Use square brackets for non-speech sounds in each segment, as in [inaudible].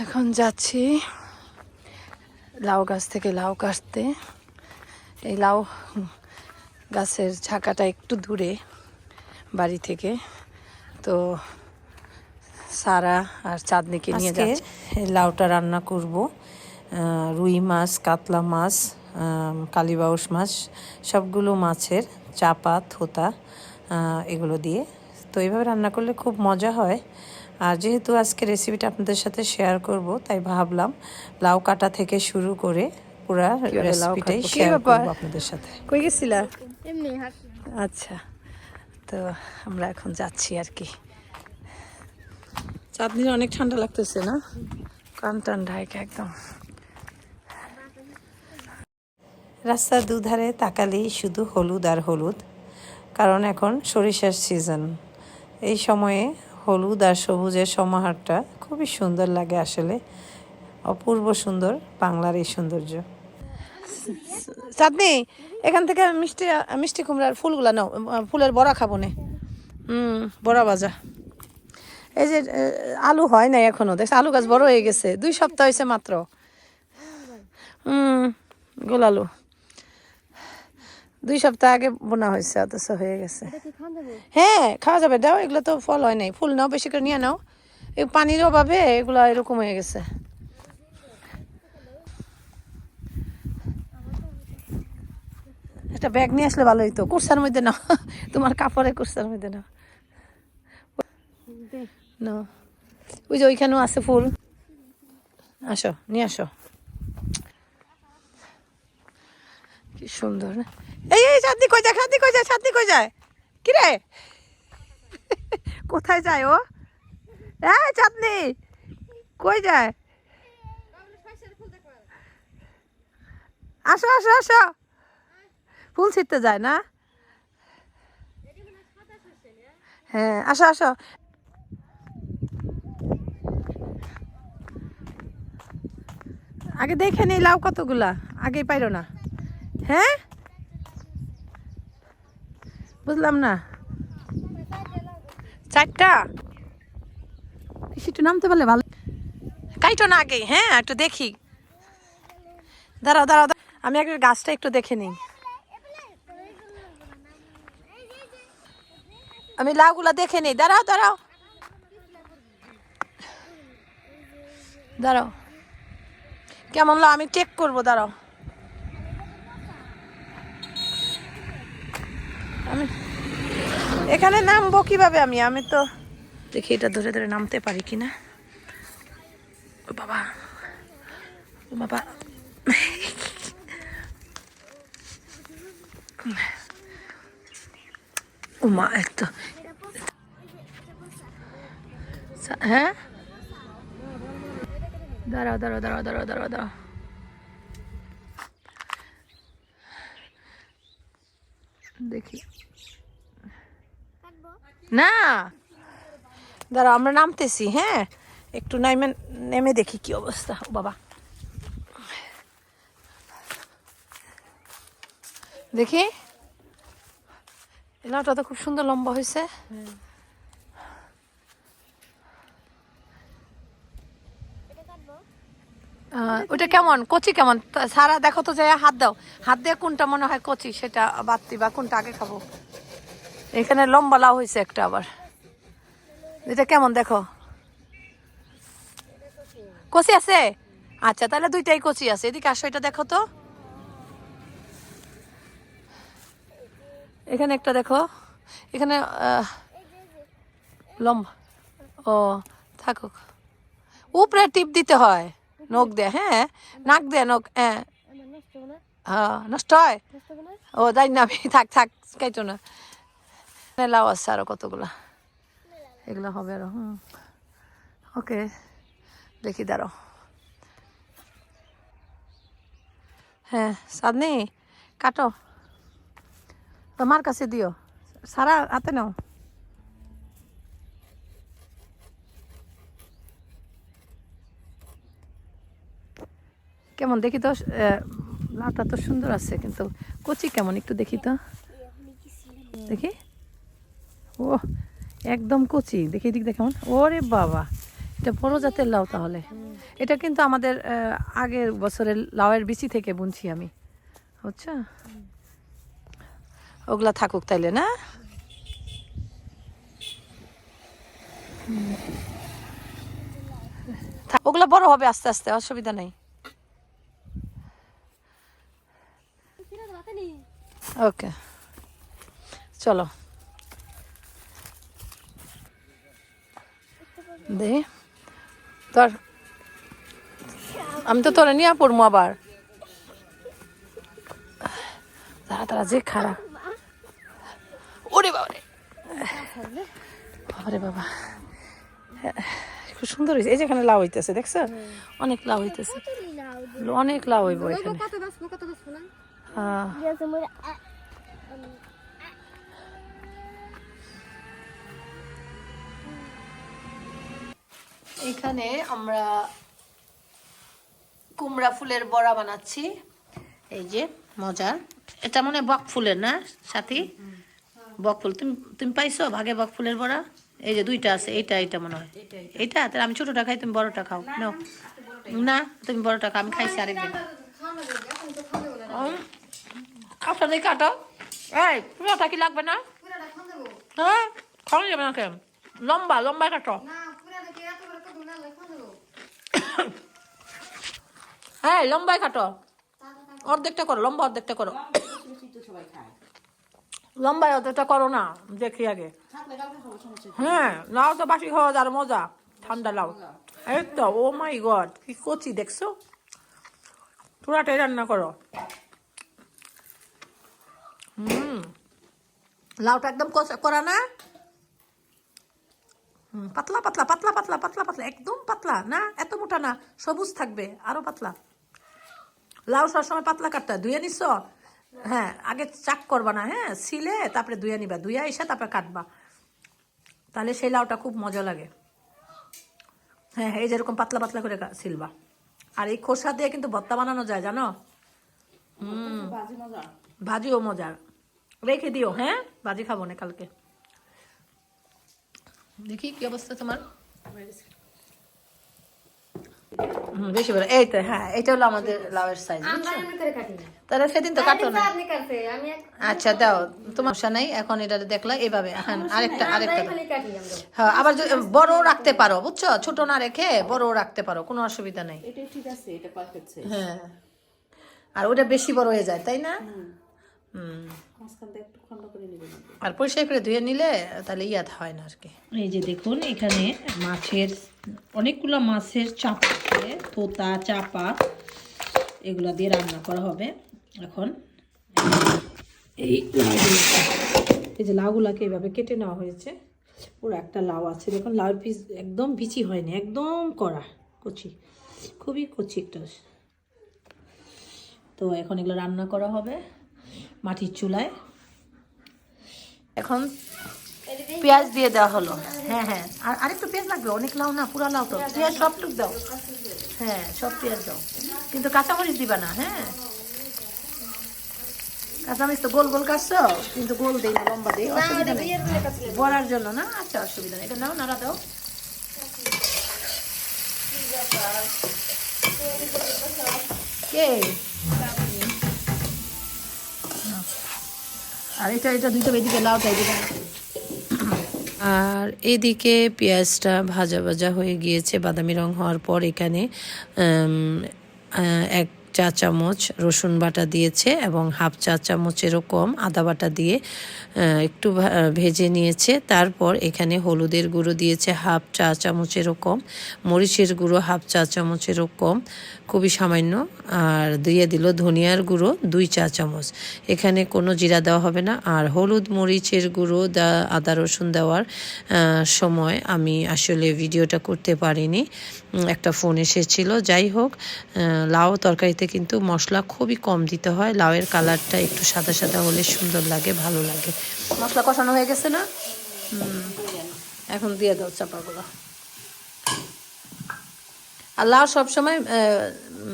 এখন যাচ্ছি লাউ গাছ থেকে লাউ কাটতে। এই লাউ গাছের ঝাঁকাটা একটু দূরে বাড়ি থেকে। তো সারা আর চাঁদনিকে নিয়ে যাচ্ছে। এই লাউটা রান্না করব রুই মাছ কাতলা মাছ কালীবাউস মাছ সবগুলো মাছের চাপা থোতা এগুলো দিয়ে। তো এইভাবে রান্না করলে খুব মজা হয়। আর যেহেতু আজকে রেসিপিটা আপনাদের সাথে শেয়ার করব তাই ভাবলাম লাউ কাটা থেকে শুরু করে পুরা রেসিপিটাই শেয়ার করব আপনাদের সাথে। কই গেছিলা? এমনি আচ্ছা তো আমরা এখন যাচ্ছি আর কি। চাঁদনির অনেক ঠান্ডা লাগতেছে না? কান টান ঢাইকা একদম। রাস্তার দুধারে তাকালেই শুধু হলুদ আর হলুদ কারণ এখন সরিষার সিজন এই সময়ে হলুদ আর সবুজের সমাহারটা খুবই সুন্দর লাগে আসলে। অপূর্ব সুন্দর বাংলার এই সৌন্দর্য। চাঁদনি এখান থেকে মিষ্টি মিষ্টি কুমড়ার ফুলগুলা নাও, ফুলের বড়া খাব নে। বড়া ভাজা। এই যে আলু হয় নাই এখনও, দেখছ, আলু গাছ বড় হয়ে গেছে, দুই সপ্তাহ হয়েছে মাত্র। হুম, গোল আলু। দুই সপ্তাহ আগে বোনা হয়েছে অথচ হয়ে গেছে। হ্যাঁ খাওয়া যাবে। দাও এগুলো তো ফল হয় নাই। ফুল নাও বেশি করে নিয়ে নাও। এই পানির অভাবে এগুলো এরকম হয়ে গেছে। একটা ব্যাগ নিয়ে আসলে ভালো হইতো কুর্সার মধ্যে নাও। তোমার কাপড়ে কুর্সার মধ্যে নাও। নাও। ওই যে ওইখানেও আছে ফুল। আসো নিয়ে আসো। কি সুন্দর না? এই এই চাঁদনি কই যায় চাঁদনি কই যায় চাঁদনি কই যায়? কিরে? কোথায় যায় ও? হ্যাঁ চাঁদনি, কই যায়? আসো আসো আসো। ফুল ছিটতে যায় না? হ্যাঁ আসো আসো। আগে দেখে নেই লাউ কতগুলা? আগে পাইরো না। হ্যাঁ? বুঝলাম না। চারটা? একটু নামতে পারলে ভালো। কাইটো না আগে হ্যাঁ একটু দেখি। দাঁড়াও দাঁড়াও। আমি আগে গাছটা একটু দেখে নিই। আমি লাউগুলা দেখে নিই। দাঁড়াও দাঁড়াও। দাঁড়াও। কেমন লাউ? আমি চেক করব দাঁড়াও আমি এখানে নামবো কীভাবে আমি? আমি তো দেখি এটা ধরে ধরে নামতে পারি কিনা। ও বাবা। ও বাবা। ও মা, এত। হ্যাঁ? দাঁড়াও দাঁড়াও দাঁড়াও দাঁড়াও দাঁড়াও দাঁড়াও। দেখি। না। দাঁড়াও, আমরা নামতেছি হ্যাঁ? একটু নাইমে, নেমে দেখি কি অবস্থা। বাবা। দেখি। এলাটা তো খুব সুন্দর লম্বা হয়েছে। ওটা কেমন? কচি কেমন? সারা দেখো তো যে হাত দাও। হাত দিয়ে কোনটা মনে হয় কচি, সেটা বাত্তি বা কোনটা আগে খাব? এখানে লম্বা লাউ হয়েছে একটা আবার। এটা কেমন দেখো? কচি আছে? আচ্ছা তাহলে দুইটাই কচি আছে। এদিকে আসো এটা দেখো তো। এখানে একটা দেখো। এখানে লম্বা। ও থাকুক। উপরে টিপ দিতে হয়। নখ দিয়ে হ্যাঁ? নাক দিয়ে নখ হ্যাঁ। হ্যাঁ নষ্ট হয়? ও যাই না আমি থাক থাক কাইতো না। লাউ আছে আরও কতগুলা? এগুলো হবে আরও, হুম। ওকে, দেখি দাঁড়ো হ্যাঁ সাদনি, কাটো। তোমার কাছে দিও। সারা হাতে নাও। কেমন, দেখি তো লাউটা তো সুন্দর আছে, কিন্তু কচি কেমন, একটু দেখি তো। দেখি। ও একদম কচি। দেখি দিক দেখে কেমন। ওরে বাবা এটা বড় জাতের লাউ তাহলে। এটা কিন্তু আমাদের আগের বছরের লাউয়ের বিচি থেকে বুনছি আমি। বুঝছ ওগুলা থাকুক তাইলে না? ওগুলা বড় হবে আস্তে আস্তে অসুবিধা নেই? ওকে। চলো। দে। তোর আমি তো তোরা নিয়ে পড়ব আবার। তারা তারা যে খারাপ ওরে বাবা রে বাবারে বাবা। খুব সুন্দর হয়েছে এই যেখানে লাউ হইতেছে দেখছ? অনেক লাউ হইতেছে। অনেক লাউ হইব এখানে। হ্যাঁ। এখানে আমরা কুমড়া ফুলের বড়া বানাচ্ছি এই যে মজার এটা মনে হয় বক ফুলের না সাথী বক ফুল তুমি তুমি পাইছো ভাগে বক ফুলের বড়া এই যে দুইটা আছে এইটা এইটা মনে হয় এইটা তাহলে আমি ছোটটা খাই তুমি বড়টা খাও না তুমি বড়টা খাও আমি খাইছি আরেকদিন কাটো এই পুরোটা কি লাগবে না হ্যাঁ খাওয়া যাবে না কেন লম্বা লম্বা কাটো হ্যাঁ লম্বাই কাটো। অর্ধেকটা করো, লম্বা অর্ধেকটা করো। লম্বাই অর্ধেকটা করো না, দেখি আগে। হ্যাঁ লাউ তো বাসি খাওয়া যার মজা, ঠান্ডা লাউ এই তো, ও মাই গড, কি কচি দেখছ? পুরাটাই রান্না করো। হুম। লাউটা একদম করা না? পাতলা পাতলা পাতলা পাতলা পাতলা পাতলা একদম পাতলা না? এত মোটা না সবুজ থাকবে আরও পাতলা। লাউ সবসময় পাতলা কাটতে ধুয়ে নিছ? হ্যাঁ আগে চাক করবা না হ্যাঁ? সিলে তারপরে ধুয়ে নিবা ধুয়ে এসে তারপরে কাটবা। তাহলে সেই লাউটা খুব মজা লাগে। হ্যাঁ হ্যাঁ, এই যেরকম পাতলা পাতলা করে সিলবা আর এই খোসা দিয়ে কিন্তু ভর্তা বানানো যায় জানো? হুম ভাজিও মজার রেখে দিও হ্যাঁ? ভাজি খাব না কালকে। দেখি কি অবস্থা তোমার? বেশি বড়। এই হ্যাঁ এটা হলো আমাদের লাউয়ের সাইজ তাহলে সেদিন তো কাটো না। আচ্ছা দাও তোমার সমস্যা নাই এখন এটা দেখলা এভাবে হ্যাঁ আরেকটা আরেকটা হ্যাঁ আবার যদি বড় রাখতে পারো বুঝছ? ছোট না রেখে বড় রাখতে পারো কোনো অসুবিধা নেই। এটা ঠিক আছে এটা পারফেক্ট হ্যাঁ। আর ওটা বেশি বড় হয়ে যায় তাই না? আর পরিষ্কার করে ধুয়ে নিলে তাহলে ইয়াদ হয় না আর কি। এই যে দেখুন এখানে মাছের অনেকগুলো মাছের চাপা তোতা চাপা এগুলো দিয়ে রান্না করা হবে। এখন এই লাউগুলো এই যে লাউগুলাকে এভাবে কেটে নেওয়া হয়েছে। পুরো একটা লাউ আছে। দেখুন লাউর পিস একদম বিচি হয়নি একদম কড়া কচি খুবই কচি একটা। তো এখন এগুলো রান্না করা হবে। মাটির চুলায়। এখন পেঁয়াজ দিয়ে দেওয়া হলো। হ্যাঁ হ্যাঁ। আর আরেকটু পেঁয়াজ লাগবে অনেক লাউ না পুরা লাউ তো। পেঁয়াজ সবটুক দাও। হ্যাঁ সব পেঁয়াজ দাও। কিন্তু কাঁচামরিচ দিবা না হ্যাঁ? কাঁচামরিচ তো গোল গোল কাটছো কিন্তু গোল দেই না লম্বা দেই অসুবিধা নেই। বড়ার জন্য না? আচ্ছা অসুবিধা নেই। এটা নাও নাড়া দাও। কে? আর এটা আর এদিকে পেঁয়াজটা ভাজা ভাজা হয়ে গিয়েছে, বাদামি রং হওয়ার পর এখানে এক চা চামচ রসুন বাটা দিয়েছে এবং হাফ চা চামচেরও কম আদা বাটা দিয়ে একটু ভেজে নিয়েছে। তারপর এখানে হলুদের গুঁড়ো দিয়েছে হাফ চা চামচেরও কম, মরিচের গুঁড়ো হাফ চা চামচেরও কম, খুবই সামান্য। আর দিয়ে দিল ধনিয়ার গুঁড়ো দুই চা চামচ। এখানে কোনো জিরা দেওয়া হবে না। আর হলুদ মরিচের গুঁড়ো দা, আদা রসুন দেওয়ার সময় আমি আসলে ভিডিওটা করতে পারিনি। একটা ফোন এসেছিল। যাই হোক লাউ তরকারিতে কিন্তু মশলা খুবই কম দিতে হয়। লাউয়ের কালারটা একটু সাদা সাদা হলে সুন্দর লাগে ভালো লাগে। মশলা কষানো হয়ে গেছে না? এখন দিয়ে দাও চাপাগুলো। আর লাউ সবসময়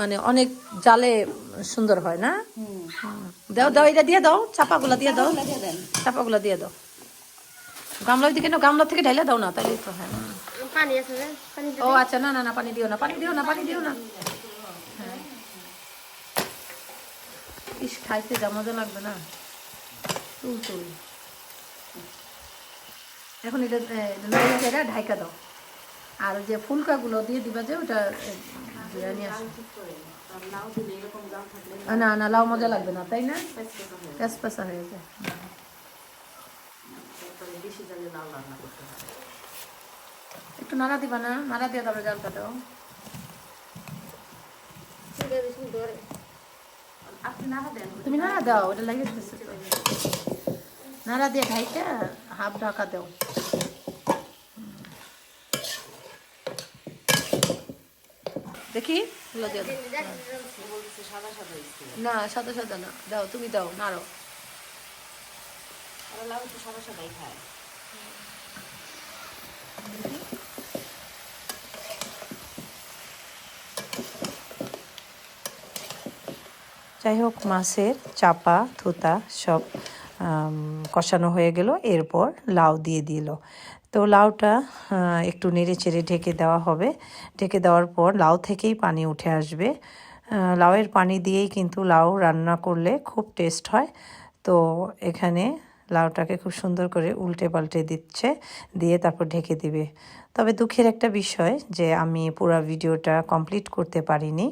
মানে অনেক জালে সুন্দর হয় না? দাও দাও এটা দিয়ে দাও চাপাগুলা দিয়ে দাও। চাপাগুলা দিয়ে দাও। গামলার দিকে না গামলা থেকে ঢাইলে দাও না তাহলে তো হ্যাঁ পানি আছে না? পানি ও আচ্ছা না না না পানি দিও না পানি দিও না পানি দিও না হ্যাঁ। ইস, খাইতে যা মজা লাগবে না। তুল তুল এখন এটা ঢাইকা দাও। আর যে ফুলকাগুলো দিয়ে দিবা যে, ওটা না না, লাউ মজা লাগবে না, তাই না? পেঁচা হয়ে যায়। একটু নাড়া দিবা না? নাড়া দিয়ে তারপরে জালটা দাও। তুমি নাড়া দাও ওটা লাগিয়ে নাড়া দিয়ে ঢাইটা হাফ ঢাকা দাও। দেখি। না সাদা সাদা না। দাও তুমি দাও নাড়ো। যাই হোক, মাছের চাপা থুতা সব কষানো হয়ে গেল। এরপর লাউ দিয়ে দিল। তো লাউটা একটু নেড়ে চেড়ে ঢেকে দেওয়া হবে। ঢেকে দেওয়ার পর লাউ থেকেই পানি উঠে আসবে। লাউয়ের পানি দিয়েই কিন্তু লাউ রান্না করলে খুব টেস্ট হয়। তো এখানে লাউটাকে খুব সুন্দর করে উল্টে পাল্টে দিচ্ছে, দিয়ে তারপর ঢেকে দিবে। তবে দুঃখের একটা বিষয় যে আমি পুরো ভিডিওটা কমপ্লিট করতে পারিনি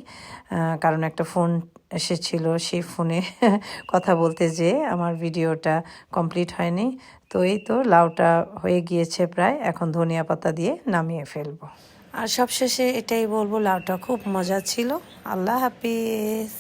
কারণ একটা ফোন এসেছিল সেই ফোনে [laughs] কথা বলতে যে আমার ভিডিওটা কমপ্লিট হয়নি। তো এই তো লাউটা হয়ে গিয়েছে প্রায়। এখন ধনিয়া পাতা দিয়ে নামিয়ে ফেলব। আর সবশেষে এটাই বলব, লাউটা খুব মজা ছিল। আল্লাহ হাফিজ।